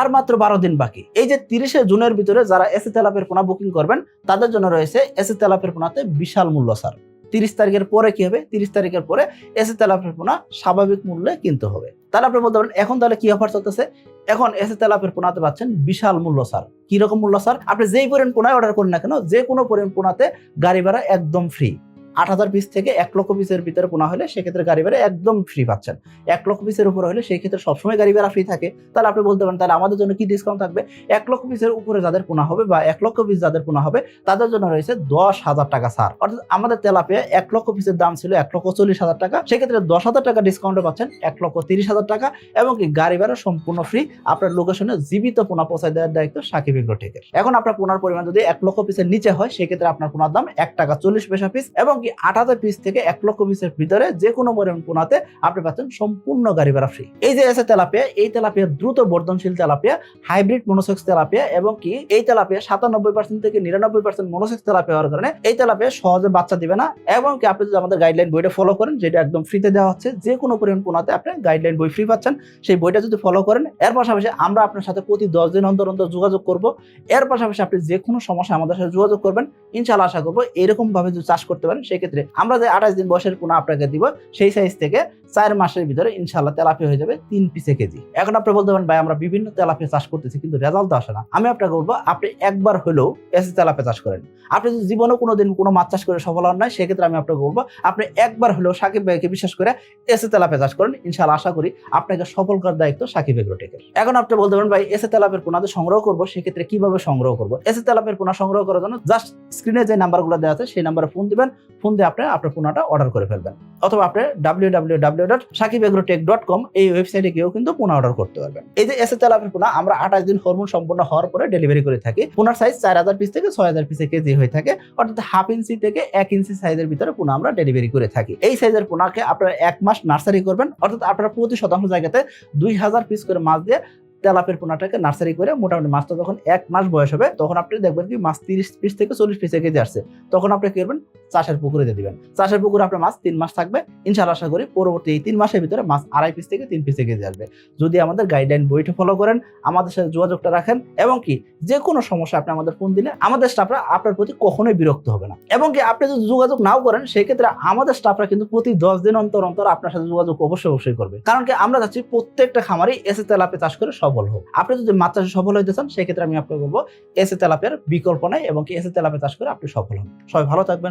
আর মাত্র বারো দিন বাকি। এই যে তিরিশে জুনের ভিতরে যারা এসি তেলাপের পোনা বুকিং করবেন, তাদের জন্য রয়েছে এসি তেলাপের পোনাতে বিশাল মূল্য ছাড় তিরিশ তারিখের পরে কি হবে? তিরিশ তারিখের পরে এসি তেলাপের পোনা স্বাভাবিক মূল্যে কিনতে হবে। তাহলে আপনি বলতে পারেন, এখন তাহলে কি অফার চলতেছে? এখন এসে তেলাপের পোনাতে পাচ্ছেন বিশাল মূল্য ছাড় কি রকম মূল্য ছাড় আপনি যেই পরিমাণ পোনায় অর্ডার করেন না কেন, যে কোনো পরিমাণ পোনাতে গাড়ি ভাড়া একদম ফ্রি আট হাজার পিস থেকে এক লক্ষ পিসের ভিতরে পোনা হলে সেক্ষেত্রে গাড়ি ভাড়া একদম ফ্রি পাচ্ছেন। এক লক্ষ পিসের উপরে হলে সেই ক্ষেত্রে সবসময় গাড়ি ভাড়া ফ্রি থাকে। তাহলে আপনি বলতে পারেন, তাহলে আমাদের জন্য কি ডিসকাউন্ট থাকবে? এক লক্ষ পিসের উপরে যাদের পোনা হবে বা এক লক্ষ পিস যাদের পোনা হবে, তাদের জন্য রয়েছে দশ হাজার টাকা ছাড়। অর্থাৎ আমাদের তেলাপে এক লক্ষ পিসের দাম ছিল এক লক্ষ চল্লিশ হাজার টাকা। সেক্ষেত্রে দশ হাজার টাকা ডিসকাউন্টে পাচ্ছেন এক লক্ষ তিরিশ হাজার টাকা এবং গাড়ি ভাড়া সম্পূর্ণ ফ্রি আপনার লোকেশনে জীবিত পোনা পৌঁছায় দেওয়ার দায়িত্ব সাকিব এগ্রোটেকের এখন আপনার পোনার পরিমাণ যদি এক লক্ষ পিসের নিচে হয়, সেক্ষেত্রে আপনার পোনার দাম এক টাকা চল্লিশ পয়সা পিস এবং কি আট পিস থেকে এক লক্ষ পিসের ভিতরে যে কোনো পরিমাণ পোনাতে আপনি পাচ্ছেন সম্পূর্ণ গাড়ি ভাড়া ফ্রি এই যে এসে তেলাপিয়া, এই তেলাপিয়া দ্রুত বর্ধনশীল তেলাপিয়া হাইব্রিড মনোসেক্স তেলাপিয়া এবং কি এই তেলাপিয়া সাতানব্বই পার্সেন্ট থেকে নিরানব্বই পার্সেন্ট মনোসেক্স তেলাপিয়া হওয়ার কারণে এই তেলাপিয়া সহজে বাচ্চা দিবে না এবং কি আপনি যদি আমাদের গাইডলাইন বইটা ফলো করেন, যেটা একদম ফ্রিতে দেওয়া হচ্ছে, যে কোনো পরিমাণ পোনাতে আপনি গাইডলাইন বই ফ্রি পাচ্ছেন, সেই বইটা যদি ফলো করেন, এর পাশাপাশি আমরা আপনার সাথে প্রতি দশ দিন অন্তর অন্তর যোগাযোগ করব। এর পাশাপাশি আপনি যে কোনো সমস্যা আমাদের সাথে যোগাযোগ করবেন ইনশাল্লাহ আশা করব এরকম ভাবে যদি চাষ করতে পারেন সেক্ষেত্রে আমরা যে আঠাশ দিন বয়সের পোনা আপনাকে দিব সেই সাইজ থেকে চার মাসের ভিতরে ইনশাল্লাহ তেলাপিয়া হয়ে যাবে তিন পিসে কেজি। এখন আপনি বলতে পারেন, ভাই, আমরা বিভিন্ন তেলাপিয়া চাষ করতেছি, কিন্তু রেজাল্ট তো আসে না। আমি আপনাকে বলব, আপনি একবার হলেও এসে তেলাপিয়া চাষ করেন। আপনি যদি জীবনে কোনোদিন কোনো মাছ চাষ করে সফল হন নাই, সেক্ষেত্রে আমি আপনাকে বলব, আপনি একবার হলেও সাকিব ভাইকে বিশ্বাস করে এসে তেলাপিয়া চাষ করেন। ইনশাল্লাহ আশা করি আপনাকে সফল করার দায়িত্ব সাকিব এগ্রোটেকের। এখন আপনি বলতে পারেন, ভাই এসে তেলাপের পোনাতে সংগ্রহ করব, সেক্ষেত্রে কীভাবে সংগ্রহ করব? এসে তেলাপের পোনা সংগ্রহ করার জন্য জাস্ট স্ক্রিনে যে নাম্বারগুলো দেওয়া আছে, সেই নাম্বারে ফোন দিবেন ফোন দিয়ে আপনি আপনার পোনাটা অর্ডার করে ফেলবেন। অথবা আপনি W W W dot Sakib agrotech dot com এই ওয়েবসাইটে গিয়েও কিন্তু পোনা অর্ডার করতে পারবেন। এই যে এসে তেলাপের পোনা, আমরা আঠাশ দিন হরমোন সম্পূর্ণ হওয়ার পরে ডেলিভারি করে থাকি। পোনার সাইজ চার হাজার পিস থেকে ছয় হাজার পিসে কেজি হয়ে থাকে। অর্থাৎ হাফ ইঞ্চি থেকে এক ইঞ্চি সাইজের ভিতরে পোনা আমরা ডেলিভারি করে থাকি। এই সাইজের পোনাকে আপনারা এক মাস নার্সারি করবেন। অর্থাৎ আপনারা প্রতি শতাংশ জায়গাতে দুই হাজার পিস করে মাছ দিয়ে তেলাপের পোনাটাকে নার্সারি করে মোটামুটি মাছটা যখন এক মাস বয়স হবে, তখন আপনি দেখবেন কি মাছ তিরিশ পিস থেকে চল্লিশ পিসে কেজি আসছে। তখন আপনি কি করবেন? চাষের পুকুরে দিয়ে দিবেন। চাষের পুকুরে আপনার মাছ তিন মাস থাকবে। ইনশাল্লাহ আশা করি পরবর্তী এই তিন মাসের ভিতরে মাছ আড়াই পিস থেকে তিন পিসে কেজি আসবে। যদি আমাদের গাইডলাইন বইটা ফলো করেন, আমাদের সাথে যোগাযোগটা রাখেন এবং কি যে কোনো সমস্যা আপনি আমাদের ফোন দিলে আমাদের স্টাফরা আপনার প্রতি কখনোই বিরক্ত হবে না। এবং কি আপনি যদি যোগাযোগ নাও করেন, সেক্ষেত্রে আমাদের স্টাফরা কিন্তু প্রতি দশ দিন অন্তর অন্তর আপনার সাথে যোগাযোগ অবশ্যই অবশ্যই করবে। কারণ কি আমরা চাচ্ছি প্রত্যেকটা খামারই এসে তেলাপে চাষ করে সফল হোক। আপনি যদি মাছ চাষে সফল হইতে চান, সেক্ষেত্রে আমি আপনাকে বলব এসে তেলাপের বিকল্প নাই এবং কি এসে তেলাপে চাষ করে আপনি সফল হন। সবাই ভালো থাকবেন